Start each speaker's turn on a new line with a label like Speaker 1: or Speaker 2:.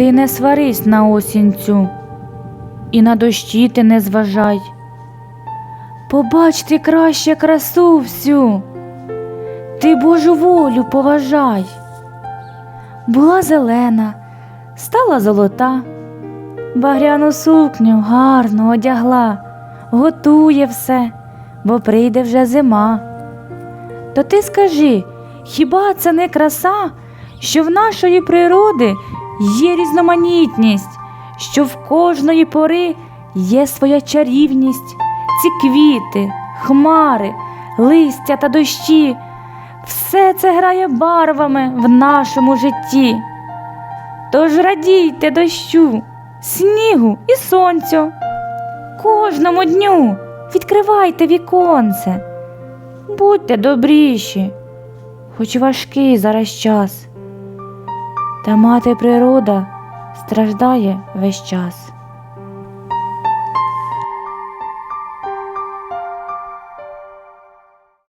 Speaker 1: Ти не сварись на осінь цю, і на дощі ти не зважай. Побач ти краще красу всю, ти Божу волю поважай. Була зелена, стала золота, багряну сукню гарно одягла, готує все, бо прийде вже зима. То ти скажи, хіба це не краса, що в нашої природи є різноманітність, що в кожної пори є своя чарівність, ці квіти, хмари, листя та дощі, все це грає барвами в нашому житті. Тож радійте дощу, снігу і сонцю. Кожному дню відкривайте віконце. Будьте добріші, хоч важкий зараз час. Та мати природа страждає весь час.